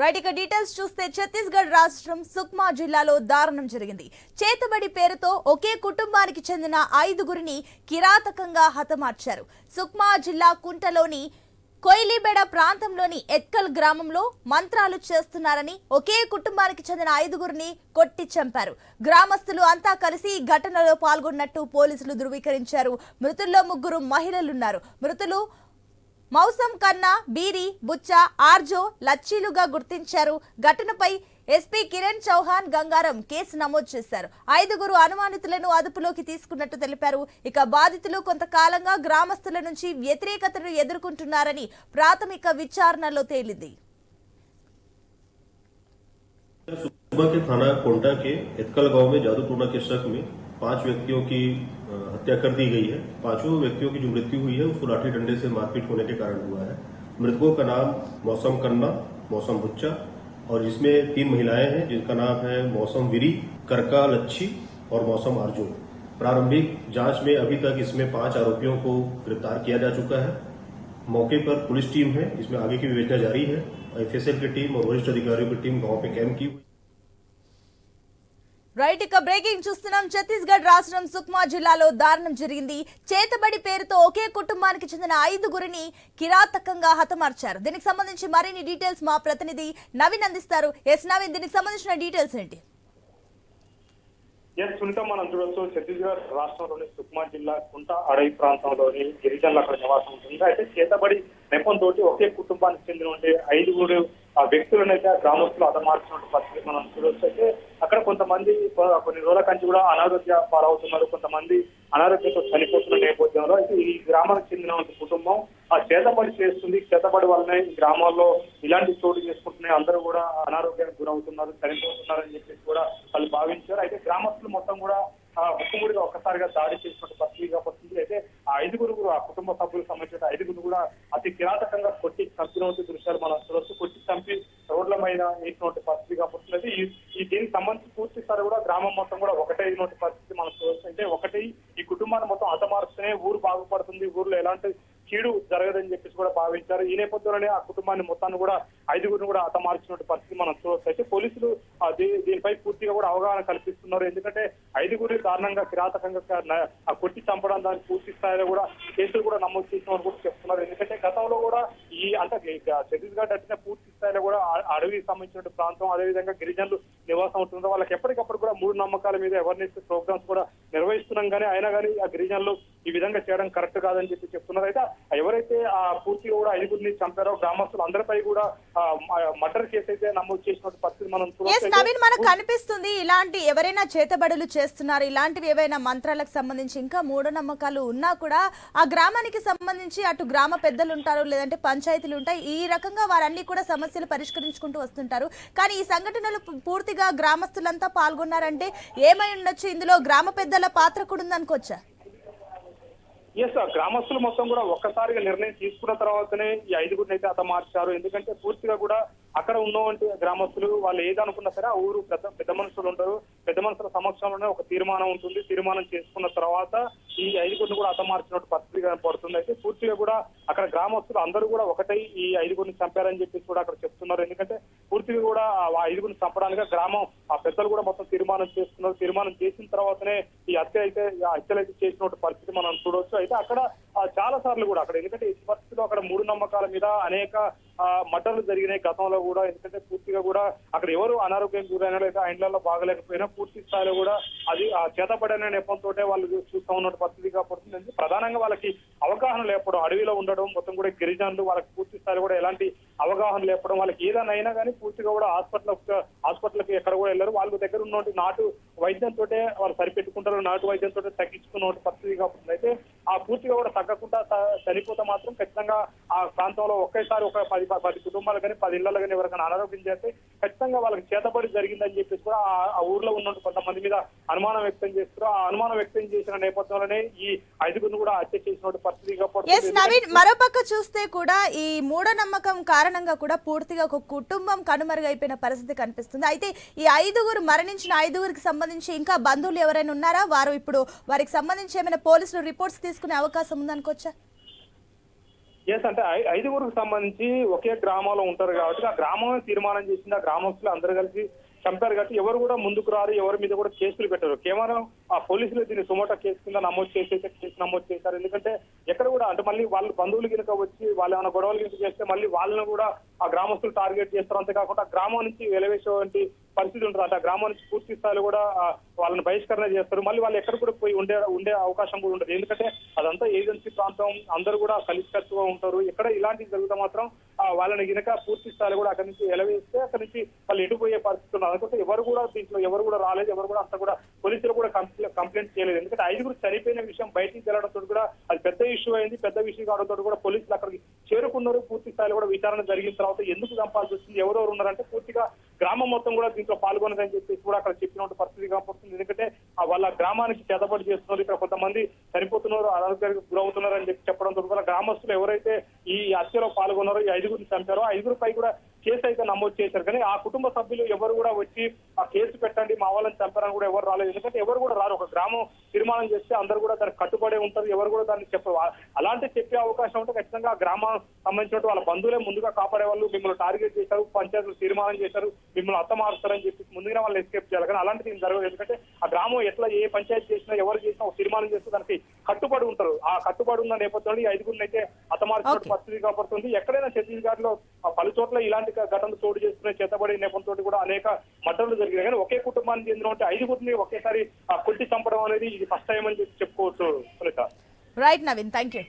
Right ఇక details చూస్తే ఛత్తీస్గఢ్ రాష్ట్రం సుక్మా జిల్లాలో దారుణం జరిగింది. చేతబడి పేరుతో ఒకే కుటుంబానికి చెందిన ఐదుగురిని కిరాతకంగా హతమార్చారు. సుక్మా జిల్లా కుంటలోని కొయిలీబెడ ప్రాంతంలోని ఎత్కల్ గ్రామంలో మంత్రాలు చేస్తున్నారని ఒకే కుటుంబానికి చెందిన ఐదుగురిని కొట్టి చంపారు. గ్రామస్తులు అంతా కలిసి ఈ ఘటనలో పాల్గొన్నట్టు పోలీసులు ధృవీకరించారు. మృతుల్లో ముగ్గురు మహిళలున్నారు. మృతులు మౌసం కన్నా బీరి బుచ్చ ఆర్జో లచ్చీలుగా గుర్తించారు. ఘటనపై ఎస్పీ కిరణ్ చౌహాన్ గంగారం కేసు నమోదు చేశారు. ఐదుగురు అనుమానితులను అదుపులోకి తీసుకున్నట్టు తెలిపారు. ఇక బాధితులు కొంతకాలంగా గ్రామస్తుల నుంచి వ్యతిరేకతను ఎదుర్కొంటున్నారని ప్రాథమిక విచారణలో తేలింది. सुबह के थाना कोंटा के एतकल गाँव में जादूटोना के शक में पाँच व्यक्तियों की हत्या कर दी गई है। पाँचों व्यक्तियों की जो मृत्यु हुई है, उसको लाठी डंडे से मारपीट होने के कारण हुआ है। मृतकों का नाम मौसम कन्ना, मौसम बुच्चा, और जिसमें तीन महिलाएँ हैं, जिनका नाम है मौसम विरी, करका लच्छी और मौसम अर्जुन प्रारंभिक जाँच में अभी तक इसमें पाँच आरोपियों को गिरफ़्तार किया जा चुका है। मौके पर पुलिस टीम है, इसमें आगे की विवेचना जारी है। एफएसएल की टीम और वरिष्ठ अधिकारियों की टीम गांव पे कैंप की हुई రైట్ ఇక బ్రేకింగ్ చూస్తున్నాం ఛత్తీస్గఢ్ రాష్ట్రం సుక్మా జిల్లాలో దారుణం జరిగింది చేతబడి పేరుతో ఒకే కుటుంబానికి చెందిన ఐదుగురిని కిరాతకంగా హతమార్చారు దీనికి సంబంధించి మరిన్ని డీటెయిల్స్ మా ప్రతినిధి నవీన్ అందిస్తారు ఎస్ నవీన్ దీనికి సంబంధించిన డీటెయిల్స్ ఏంటి ఎస్ సునీత మనం చూడొచ్చు ఛత్తీస్గఢ్ రాష్ట్రంలోని సుక్మా జిల్లా కుంట అడవి ప్రాంతంలోని గిరిజనులు అక్కడ నివాసం ఉంటుంది. అయితే చేతబడి నెపంతో ఒకే కుటుంబానికి చెందిన ఐదుగురు ఆ వ్యక్తులను అయితే ఆ గ్రామస్తులు అదమార్చినటువంటి పరిస్థితి మనం చూడొచ్చు. అయితే అక్కడ కొంతమంది కొన్ని రోజుల కంచి కూడా అనారోగ్య పాలవుతున్నారు. కొంతమంది అనారోగ్యంతో చనిపోతున్న నేపథ్యంలో అయితే ఈ గ్రామానికి చెందిన కుటుంబం ఆ చేతబడి చేస్తుంది. చేతబడి వల్లనే ఈ గ్రామాల్లో ఇలాంటి చోటు చేసుకుంటున్నాయి. అందరూ కూడా అనారోగ్యానికి గురవుతున్నారు చనిపోతున్నారు అని చెప్పేసి కూడా వాళ్ళు భావించారు. అయితే గ్రామస్తులు మొత్తం కూడా ఆ ఒక్కసారిగా దాడి చేసినట్టు పరిస్థితిగా వస్తుంది. అయితే ఆ ఐదుగురు కూడా ఆ కుటుంబ సభ్యులకు సంబంధించిన ఐదుగురు కూడా అతి కిరాతకంగా కొట్టి చంపినటువంటి దృశ్యాలు మనం చూడొచ్చు కొట్టి చంపి రోడ్ల మీద వేసినటువంటి పరిస్థితిగా వస్తున్నది ఈ దీనికి సంబంధించి పూర్తి సార్ కూడా గ్రామం మొత్తం కూడా ఒకటే అయినటువంటి పరిస్థితి మనం చూడొచ్చు అంటే ఒకటి ఈ కుటుంబాన్ని మొత్తం అతమారుస్తూనే ఊరు బాగుపడుతుంది. ఊర్లో ఎలాంటి కీడు జరగదని చెప్పేసి కూడా భావించారు. ఈ నేపథ్యంలోనే ఆ కుటుంబాన్ని మొత్తాన్ని కూడా ఐదుగురిని కూడా హతమార్చినటువంటి పరిస్థితి మనం చూడవచ్చు అయితే పోలీసులు దీనిపై పూర్తిగా కూడా అవగాహన కల్పిస్తున్నారు. ఎందుకంటే ఐదుగురి కారణంగా కిరాతకంగా ఆ కొట్టి చంపడం దానికి పూర్తి స్థాయిలో కూడా కేసులు కూడా నమోదు చేసిన కూడా చెప్తున్నారు. ఎందుకంటే గతంలో కూడా ఈ అంటే ఛత్తీస్గఢ్ అట్టిన పూర్తి స్థాయిలో కూడా అడవికి సంబంధించిన ప్రాంతం అదేవిధంగా గిరిజనులు నివాసం ఉంటుందో వాళ్ళకి ఎప్పటికప్పుడు కూడా మూడు నమ్మకాల మీద అవేర్నెస్ ప్రోగ్రామ్స్ కూడా నిర్వహిస్తున్నాం. కానీ అయినా కానీ ఆ గిరిజనులు ఈ విధంగా చేయడం కరెక్ట్ కాదని చెప్పి చెప్తున్నారు. అయితే ఎవరైతే ఆ పూర్తిగా కూడా ఐదుగురిని చంపారో గ్రామస్తులు అందరిపై కూడా మర్డర్ కేసు అయితే నమోదు చేసినటువంటి పరిస్థితి మనం నవీన్ మనకు కనిపిస్తుంది ఇలాంటి ఎవరైనా చేతబడులు చేస్తున్నారు ఇలాంటివి ఏవైనా మంత్రాలకు సంబంధించి ఇంకా మూఢనమ్మకాలు ఉన్నా కూడా ఆ గ్రామానికి సంబంధించి అటు గ్రామ పెద్దలు ఉంటారు లేదంటే పంచాయతీలు ఉంటాయి ఈ రకంగా వారన్నీ కూడా సమస్యలు పరిష్కరించుకుంటూ వస్తుంటారు. కానీ ఈ సంఘటనలు పూర్తిగా గ్రామస్తులంతా పాల్గొన్నారంటే ఏమై ఉండొచ్చు? ఇందులో గ్రామ పెద్దల పాత్ర కూడా ఉందనుకోవచ్చా? ఎస్ గ్రామస్తులు మొత్తం కూడా ఒక్కసారిగా నిర్ణయం తీసుకున్న తర్వాతనే ఈ ఐదుగురిని అయితే హతమార్చారు ఎందుకంటే పూర్తిగా కూడా అక్కడ ఉన్నటువంటి గ్రామస్తులు వాళ్ళు ఏదనుకున్నా సరే ఆ ఊరు పెద్ద పెద్ద మనుషులు ఉంటారు పెద్ద మనుషుల సమక్షంలోనే ఒక తీర్మానం ఉంటుంది. తీర్మానం చేసుకున్న తర్వాత ఈ ఐదుగురిని కూడా హతమార్చినట్టు పరిస్థితి కనపడుతుంది. అయితే పూర్తిగా కూడా అక్కడ గ్రామస్తులు అందరూ కూడా ఒకటై ఈ ఐదుగురిని చంపారని చెప్పేసి కూడా అక్కడ చెప్తున్నారు. ఎందుకంటే పూర్తిగా కూడా ఆ ఐదుగురిని చంపడానికి గ్రామం ఆ పెద్దలు కూడా మొత్తం తీర్మానం చేసుకున్నారు తీర్మానం చేసిన తర్వాతనే ఈ హత్య అయితే హత్యలు అయితే చేసినటువంటి పరిస్థితి మనం చూడొచ్చు అయితే అక్కడ సార్లు కూడా అక్కడ ఎందుకంటే ఈ పరిస్థితిలో అక్కడ మూడు నమ్మకాల మీద అనేక మటన్లు జరిగినాయి గతంలో కూడా. ఎందుకంటే పూర్తిగా కూడా అక్కడ ఎవరు అనారోగ్యం గురైనా లేదా ఇండ్లలో బాగలేకపోయినా పూర్తి స్థాయిలో కూడా అది ఆ చేతపడిన నెపంతో వాళ్ళు చూస్తూ ఉన్న పరిస్థితి కాబట్టి ప్రధానంగా వాళ్ళకి అవగాహన లేపడం అడవిలో ఉండడం మొత్తం కూడా గిరిజనులు వాళ్ళకి పూర్తి స్థాయిలో కూడా ఎలాంటి అవగాహన లేపడం వాళ్ళకి ఏదైనా అయినా కానీ పూర్తిగా కూడా హాస్పిటల్ హాస్పిటల్కి ఎక్కడ కూడా వెళ్ళరు. వాళ్ళ దగ్గర ఉన్నటువంటి నాటు వైద్యంతో వాళ్ళు సరిపెట్టుకుంటారు నాటు వైద్యంతో తగ్గించుకున్న పరిస్థితి కాబట్టి అయితే ఆ పూర్తిగా కూడా తగ్గకుండా చనిపోతే మాత్రం ఖచ్చితంగా ఆ ప్రాంతంలో ఒకేసారి ఒక పది పది కుటుంబాలు కానీ పది ఇళ్ళలో కానీ ఎవరికైనా అనారోగ్యం చేస్తే ఖచ్చితంగా వాళ్ళకి చేతబడి జరిగిందని చెప్పేసి కూడా ఆ- ఊర్లో ఉన్న కొంతమంది మీద అనుమానం వ్యక్తం చేస్తారు ఆ అనుమానం వ్యక్తం చేసిన నేపథ్యంలోనే ఈ ఐదుగురిని కూడా హత్య చేసినటువంటి పరిస్థితి నవీన్ మరోపక్క చూస్తే కూడా ఈ మూఢనమ్మకం కారణంగా కూడా పూర్తిగా ఒక కుటుంబం కనుమరుగైపోయిన పరిస్థితి కనిపిస్తుంది. అయితే ఈ ఐదుగురు మరణించిన ఐదుగురికి సంబంధించి ఇంకా బంధువులు ఎవరైనా ఉన్నారా? వారు ఇప్పుడు వారికి సంబంధించి ఏమైనా పోలీసులు రిపోర్ట్స్ తీసుకునే అవకాశం ఉందనుకోవచ్చా? ఎస్ అంటే ఐ- ఐదుగురికి సంబంధించి ఒకే గ్రామంలో ఉంటారు కాబట్టి ఆ గ్రామం తీర్మానం చేసింది. ఆ గ్రామస్తులు అందరూ కలిసి చంపారు కాబట్టి ఎవరు కూడా ముందుకు రారు ఎవరి మీద కూడా కేసులు పెట్టరు. కేవలం ఆ పోలీసులు దీన్ని సుమోటో కేసు కింద నమోదు చేసేసి కేసు నమోదు చేశారు. ఎందుకంటే ఎక్కడ కూడా అంటే మళ్ళీ వాళ్ళ బంధువులు కనుక వచ్చి వాళ్ళు ఏమైనా గొడవలు కనుక చేస్తే మళ్ళీ వాళ్ళని కూడా ఆ గ్రామస్తులు టార్గెట్ చేస్తారు. అంతేకాకుండా గ్రామం నుంచి వెలవేసేటువంటి పరిస్థితి ఉంటుంది. అంటే ఆ గ్రామం నుంచి పూర్తి స్థాయిలో కూడా వాళ్ళని బహిష్కరణ చేస్తారు. మళ్ళీ వాళ్ళు ఎక్కడ కూడా పోయి ఉండే ఉండే అవకాశం కూడా ఉండదు. ఎందుకంటే అదంతా ఏజెన్సీ ప్రాంతం అందరూ కూడా కలిసికట్టుగా ఉంటారు. ఎక్కడ ఇలాంటివి జరిగితే మాత్రం వాళ్ళని గినక పూర్తి స్థాయిలో కూడా అక్కడి నుంచి ఎలవేస్తే అక్కడి నుంచి వాళ్ళు ఎటుపోయే పరిస్థితి ఉన్నారు అనుకుంటే ఎవరు కూడా దీంట్లో ఎవరు కూడా రాలేదు. ఎవరు కూడా అంత కూడా పోలీసులు కూడా కంప్లైంట్ కంప్లైంట్ చేయలేదు. ఎందుకంటే ఐదుగురు చనిపోయిన విషయం బయటికి వెళ్ళడంతో కూడా అది పెద్ద ఇష్యూ అయింది. పెద్ద విషయం కావడంతో కూడా పోలీసులు అక్కడికి చేరుకున్నారు. పూర్తి స్థాయిలో కూడా విచారణ జరిగిన తర్వాత ఎందుకు చంపాల్సి వచ్చింది? ఎవరెవరు ఉన్నారంటే పూర్తిగా గ్రామం మొత్తం కూడా దీంట్లో పాల్గొనదని చెప్పేసి కూడా అక్కడ చెప్పినట్టు పరిస్థితి కనపడుతుంది. ఎందుకంటే ఆ వాళ్ళ గ్రామానికి చేతబడి చేస్తున్నారు. ఇక్కడ కొంతమంది చనిపోతున్నారు అనారోగ్యానికి గురవుతున్నారని చెప్పి చెప్పడంతో కూడా గ్రామస్తులు ఎవరైతే ఈ హత్యలో పాల్గొన్నారో ఈ ఐదుగురిని చంపారో ఐదుగురిపై కూడా కేసు అయితే నమోదు చేశారు. కానీ ఆ కుటుంబ సభ్యులు ఆ కేసు పెట్టండి మా వాళ్ళని చంపారని కూడా ఎవరు రాలేదు. ఎందుకంటే ఎవరు కూడా రారు. ఒక గ్రామం తీర్మానం చేస్తే అందరు కూడా దానికి కట్టుబడే ఉంటారు. ఎవరు కూడా దాన్ని చెప్పరు. అలాంటి చెప్పే అవకాశం ఉంటే ఖచ్చితంగా ఆ గ్రామం సంబంధించిన వాళ్ళ బంధువులే ముందుగా కాపాడే వాళ్ళు మిమ్మల్ని టార్గెట్ చేశారు పంచాయతీలు తీర్మానం చేశారు మిమ్మల్ని అత్తమారుస్తారని చెప్పి ముందుగా వాళ్ళు ఎస్కేప్ చేయాలి. కానీ అలాంటిది జరగదు. ఎందుకంటే ఆ గ్రామం ఎట్లా ఏ పంచాయతీ చేసినా ఎవరు చేసినా ఒక తీర్మానం చేస్తే దానికి కట్టుబడి ఉంటారు. ఆ కట్టుబడి ఉన్న నేపథ్యంలో ఈ ఐదుగురిని అయితే హతమార్చిన Okay. పరిస్థితి కాపాడుతుంది ఎక్కడైనా ఛత్తీస్గఢ్లో పలు చోట్ల ఇలాంటి ఘటనలు చోటు చేసుకునే చేతబడి నేపథ్యంతో కూడా అనేక మటర్లు జరిగినాయి. కానీ ఒకే కుటుంబానికి చెందిన ఐదుగురిని ఒకేసారి కొట్టి చంపడం అనేది ఇది ఫస్ట్ టైం అని చెప్పి చెప్పుకోవచ్చు Sunitha. Right Naveen thank you